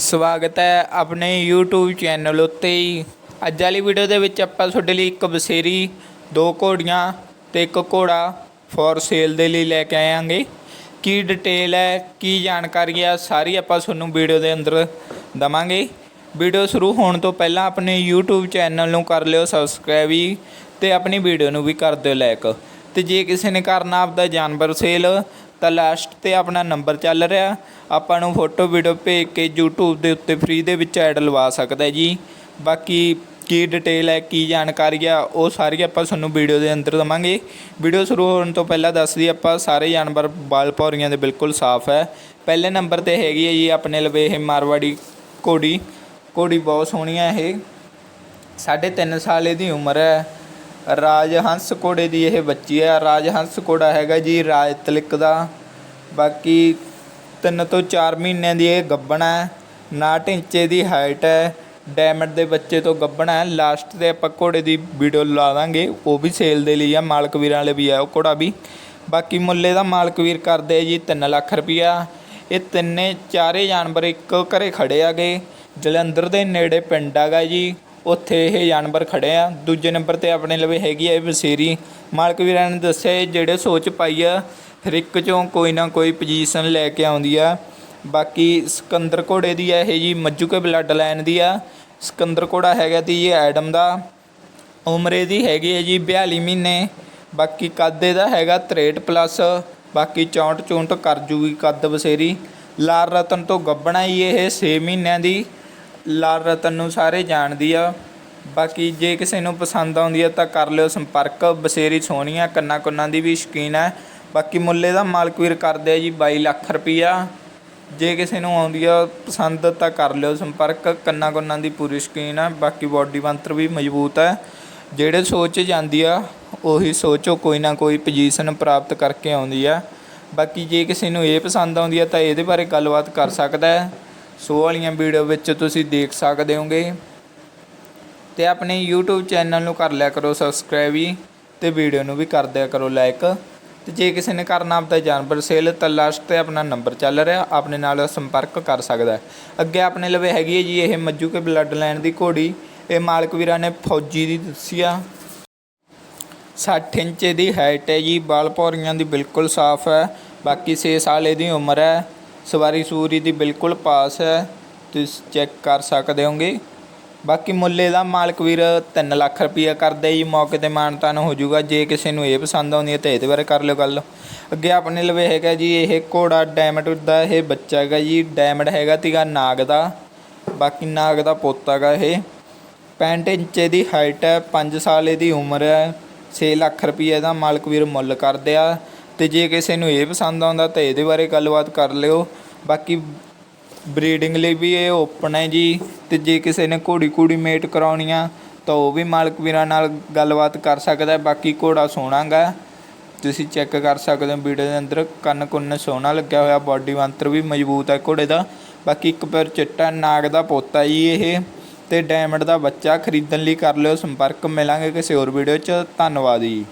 ਸਵਾਗਤ ਹੈ ਆਪਣੇ YouTube ਚੈਨਲ ਉੱਤੇ ਹੀ। ਅੱਜ ਵਾਲੀ ਵੀਡੀਓ ਦੇ ਵਿੱਚ ਆਪਾਂ ਤੁਹਾਡੇ ਲਈ ਇੱਕ ਬਸੇਰੀ, ਦੋ ਘੋੜੀਆਂ ਤੇ ਇੱਕ ਘੋੜਾ ਫੋਰ ਸੇਲ ਦੇ ਲਈ ਲੈ ਕੇ ਆਏਾਂਗੇ ਕੀ ਡਿਟੇਲ ਹੈ, ਕੀ ਜਾਣਕਾਰੀ ਹੈ, ਸਾਰੀ ਆਪਾਂ ਤੁਹਾਨੂੰ ਵੀਡੀਓ ਦੇ ਅੰਦਰ ਦਵਾਂਗੇ। ਵੀਡੀਓ ਸ਼ੁਰੂ ਹੋਣ ਤੋਂ ਪਹਿਲਾਂ ਆਪਣੇ YouTube ਚੈਨਲ ਨੂੰ ਕਰ ਲਿਓ ਸਬਸਕ੍ਰਾਈਬ ਹੀ ਤੇ ਆਪਣੀ ਵੀਡੀਓ ਨੂੰ ਵੀ ਕਰ ਦਿਓ ਲਾਈਕ ਤੇ ਜੇ ਕਿਸੇ ਨੇ ਕਰਨਾ ਆਪਦਾ ਜਾਨਵਰ ਸੇਲ ਤਾਂ ਲਾਸਟ ਤੇ ਆਪਣਾ ਨੰਬਰ ਚੱਲ ਰਿਹਾ। ਆਪਾਂ ਨੂੰ ਫੋਟੋ ਵੀਡੀਓ ਭੇਜ ਕੇ YouTube ਦੇ ਉੱਤੇ ਫ੍ਰੀ ਦੇ ਵਿੱਚ ਐਡ ਲਵਾ ਸਕਦਾ ਜੀ। ਬਾਕੀ ਕੀ ਡਿਟੇਲ ਹੈ, ਕੀ ਜਾਣਕਾਰੀ ਆ, ਉਹ ਸਾਰੀ ਆਪਾਂ ਤੁਹਾਨੂੰ ਵੀਡੀਓ ਦੇ ਅੰਦਰ ਦਵਾਂਗੇ। ਵੀਡੀਓ ਸ਼ੁਰੂ ਹੋਣ ਤੋਂ ਪਹਿਲਾਂ ਦੱਸ ਦਈਏ, ਆਪਾਂ ਸਾਰੇ ਜਾਨਵਰ ਬਾਲ ਪੌਰੀਆਂ ਦੇ ਬਿਲਕੁਲ ਸਾਫ਼ ਹੈ। ਪਹਿਲੇ ਨੰਬਰ ਤੇ ਹੈਗੀ ਹੈ ਜੀ ਆਪਣੇ ਲਵੇ ਇਹ ਮਾਰਵਾੜੀ ਘੋੜੀ। ਘੋੜੀ ਬਹੁਤ ਸੋਹਣੀ ਹੈ ਇਹ। ਸਾਢੇ ਤਿੰਨ ਸਾਲ ਇਹਦੀ ਉਮਰ ਹੈ। ਰਾਜ ਹੰਸ ਘੋੜੇ ਦੀ ਇਹ ਬੱਚੀ ਹੈ। ਰਾਜ ਹੰਸ ਘੋੜਾ ਹੈਗਾ ਜੀ ਰਾਜ ਤਿਲਕ ਦਾ। ਬਾਕੀ ਤਿੰਨ ਤੋਂ 4 ਮਹੀਨਿਆਂ ਦੀ ਇਹ ਗੱਭਣ ਹੈ। 9 ਇੰਚੇ ਦੀ ਹਾਈਟ ਹੈ। ਡਾਇਮੰਡ ਦੇ ਬੱਚੇ ਤੋਂ ਗੱਭਣ ਹੈ। ਲਾਸਟ ਤੇ ਆਪਾਂ ਘੋੜੇ ਦੀ ਵੀਡੀਓ ਲਾ ਦਾਂਗੇ। ਉਹ ਵੀ ਸੇਲ ਦੇ ਲਈ ਆ। ਮਾਲਕ ਵੀਰਾਂ ਵਾਲੇ ਵੀ ਆ ਉਹ ਘੋੜਾ ਵੀ। ਬਾਕੀ ਮੁੱਲੇ ਦਾ ਮਾਲਕ ਵੀਰ ਕਰਦੇ ਆ ਜੀ 3 ਲੱਖ ਰੁਪਈਆ। ਇਹ ਤਿੰਨੇ ਚਾਰੇ ਜਾਨਵਰ ਇੱਕ ਘਰੇ ਖੜੇ ਆਗੇ ਜਲੰਧਰ ਦੇ ਨੇੜੇ ਪਿੰਡ ਹੈਗਾ ਜੀ। ਉੱਥੇ ਇਹ ਜਾਨਵਰ ਖੜੇ ਆ। ਦੂਜੇ ਨੰਬਰ ਤੇ ਆਪਣੇ ਲਵੇ ਹੈਗੀ ਆ ਇਹ ਵਸੇਰੀ। ਮਾਲਕ ਵੀਰਾਂ ਨੇ ਦੱਸਿਆ, ਇਹ ਜਿਹੜੇ ਸੋਚ ਪਾਈ ਆ ਹਰ ਇੱਕ ਚੋਂ ਕੋਈ ਨਾ ਕੋਈ ਪੋਜੀਸ਼ਨ ਲੈ ਕੇ ਆਉਂਦੀ ਆ। ਬਾਕੀ ਸਿਕੰਦਰ ਘੋੜੇ ਦੀ ਆ ਇਹ ਜੀ ਮੱਜੂਕੇ ਬਲੱਡ ਲਾਈਨ ਦੀ ਆ। ਸਿਕੰਦਰ ਘੋੜਾ ਹੈਗਾ ਤੀ ਇਹ ਐਡਮ ਦਾ। ਉਮਰ ਇਹਦੀ ਹੈਗੀ ਹੈ ਜੀ 42 ਮਹੀਨੇ। ਬਾਕੀ ਕੱਦ ਇਹਦਾ ਹੈਗਾ 63 ਪਲੱਸ ਬਾਕੀ 64 ਚੌਂਟ ਕਰ ਜੂਗੀ ਕੱਦ ਬਸੇਰੀ ਲਾਲ ਰਤਨ ਤੋਂ ਗੱਬਣਾ ਹੀ ਇਹ 6 ਮਹੀਨਿਆਂ ਦੀ। ਲਾਲ ਰਤਨ ਨੂੰ ਸਾਰੇ ਜਾਣਦੀ ਆ। ਬਾਕੀ ਜੇ ਕਿਸੇ ਨੂੰ ਪਸੰਦ ਆਉਂਦੀ ਆ ਤਾਂ ਕਰ ਲਿਓ ਸੰਪਰਕ। ਬਸੇਰੀ ਸੋਹਣੀ ਆ ਕੰਨਾਂ ਕੁੰਨਾਂ ਦੀ ਵੀ ਸ਼ੌਕੀਨ ਹੈ ਬਾਕੀ ਮੁੱਲੇ ਦਾ ਮਾਲਕ ਵੀਰ ਕਰਦੇ ਆ ਜੀ 22 ਲੱਖ ਰੁਪਈਆ। ਜੇ ਕਿਸੇ ਨੂੰ ਆਉਂਦੀ ਆ ਪਸੰਦ ਤਾਂ ਕਰ ਲਿਓ ਸੰਪਰਕ। ਕੰਨਾਂ ਕੁੰਨਾਂ ਦੀ ਪੂਰੀ ਸ਼ੌਕੀਨ ਹੈ ਬਾਕੀ ਬਾਡੀ ਬੰਤਰ ਵੀ ਮਜ਼ਬੂਤ ਹੈ ਜਿਹੜੇ ਸੋਚ ਜਾਂਦੀ ਆ, ਉਹੀ ਸੋਚੋ ਕੋਈ ਨਾ ਕੋਈ ਪੋਜੀਸ਼ਨ ਪ੍ਰਾਪਤ ਕਰਕੇ ਆਉਂਦੀ ਆ। ਬਾਕੀ ਜੇ ਕਿਸੇ ਨੂੰ ਇਹ ਪਸੰਦ ਆਉਂਦੀ ਆ ਤਾਂ ਇਹਦੇ ਬਾਰੇ ਗੱਲਬਾਤ ਕਰ ਸਕਦਾ ਹੈ। ਸੋ ਵਾਲੀਆਂ ਵੀਡੀਓ ਵਿੱਚ ਤੁਸੀਂ ਦੇਖ ਸਕਦੇ ਹੋਗੇ। ਤੇ ਆਪਣੇ YouTube ਚੈਨਲ ਨੂੰ ਕਰ ਲਿਆ ਕਰੋ ਸਬਸਕ੍ਰਾਈਬ ਵੀ ਤੇ ਵੀਡੀਓ ਨੂੰ ਵੀ ਕਰ ਦਿਆ ਕਰੋ ਲਾਈਕ ਤੇ ਜੇ ਕਿਸੇ ਨੇ ਕਰਨਾ ਆਪਦਾ ਜਾਨਵਰ ਸੇਲ ਤਾਂ ਲਾਸਟ ਤੇ ਆਪਣਾ ਨੰਬਰ ਚੱਲ ਰਿਹਾ, ਆਪਣੇ ਨਾਲ ਸੰਪਰਕ ਕਰ ਸਕਦਾ ਹੈ। ਅੱਗੇ ਆਪਣੇ ਲਵੇ ਹੈਗੀ ਹੈ ਜੀ ਇਹ ਮੱਜੂ ਕੇ ਬਲੱਡ ਲਾਈਨ ਦੀ ਘੋੜੀ, ਇਹ ਮਾਲਕ ਵੀਰਾਂ ਨੇ ਫੌਜੀ ਦੀ ਦੱਸੀ ਆ। 60 ਇੰਚ ਦੀ ਹਾਈਟ ਹੈ ਜੀ, ਬਾਲ ਪੌਰੀਆਂ ਦੀ ਬਿਲਕੁਲ ਸਾਫ਼ ਹੈ, ਬਾਕੀ 6 ਸਾਲ ਇਹਦੀ ਉਮਰ ਹੈ। ਸਵਾਰੀ ਸੂਰੀ ਦੀ ਬਿਲਕੁਲ ਪਾਸ ਹੈ, ਤੁਸੀਂ ਚੈੱਕ ਕਰ ਸਕਦੇ ਹੋਗੇ। ਬਾਕੀ ਮੁੱਲੇ ਦਾ ਮਾਲਕ ਵੀਰ 3 ਲੱਖ ਰੁਪਈਆ ਕਰਦਾ ਜੀ, ਮੌਕੇ ਤੇ ਮਾਨਤਾਨ ਹੋ ਜਾਊਗਾ। ਜੇ ਕਿਸੇ ਨੂੰ ਇਹ ਪਸੰਦ ਆਉਂਦੀ ਹੈ ਤਾਂ ਇਹਦੇ ਬਾਰੇ ਕਰ ਲਿਓ ਗੱਲ। ਅੱਗੇ ਆਪਣੇ ਲਵੇ ਹੈਗਾ ਜੀ, ਇਹ ਘੋੜਾ ਡਾਇਮੰਡ ਦਾ ਇਹ ਬੱਚਾ ਹੈਗਾ ਜੀ, ਡਾਇਮੰਡ ਹੈਗਾ ਤੀਗਾ ਨਾਗ ਦਾ। ਬਾਕੀ ਨਾਗ ਦਾ ਪੋਤਾ ਹੈਗਾ ਇਹ। 65 ਇੰਚ ਦੀ ਹਾਈਟ ਹੈ 5 ਸਾਲ ਇਹਦੀ ਉਮਰ ਹੈ। 6 ਲੱਖ ਰੁਪਈਏ ਦਾ ਮਾਲਕ ਵੀਰ ਮੁੱਲ ਕਰਦੇ ਆ। ਅਤੇ ਜੇ ਕਿਸੇ ਨੂੰ ਇਹ ਪਸੰਦ ਆਉਂਦਾ ਤਾਂ ਇਹਦੇ ਬਾਰੇ ਗੱਲਬਾਤ ਕਰ ਲਿਓ। ਬਾਕੀ ਬਰੀਡਿੰਗ ਲਈ ਵੀ ਇਹ ਓਪਨ ਹੈ ਜੀ। ਅਤੇ ਜੇ ਕਿਸੇ ਨੇ ਘੋੜੀ ਘੂੜੀ ਮੇਟ ਕਰਾਉਣੀ ਆ, ਤਾਂ ਉਹ ਵੀ ਮਾਲਕ ਵੀਰਾਂ ਨਾਲ ਗੱਲਬਾਤ ਕਰ ਸਕਦਾ ਬਾਕੀ ਘੋੜਾ ਸੋਹਣਾ ਗਾ। ਤੁਸੀਂ ਚੈੱਕ ਕਰ ਸਕਦੇ ਹੋ ਵੀਡੀਓ ਦੇ ਅੰਦਰ, ਕੰਨ ਕੁੰਨ ਸੋਹਣਾ ਲੱਗਿਆ ਹੋਇਆ ਬਾਡੀ ਮੰਤਰ ਵੀ ਮਜ਼ਬੂਤ ਹੈ ਘੋੜੇ ਦਾ। ਬਾਕੀ ਇੱਕ ਪੈਰ ਚਿੱਟਾ ਨਾਗ ਦਾ ਪੋਤਾ ਜੀ ਇਹ। ਤੇ ਡਾਇਮੰਡ ਦਾ ਬੱਚਾ ਖਰੀਦਣ ਲਈ ਕਰ ਲਿਓ ਸੰਪਰਕ, ਮਿਲਾਂਗੇ ਕਿਸੇ ਹੋਰ ਵੀਡੀਓ 'ਚ। ਧੰਨਵਾਦ ਜੀ।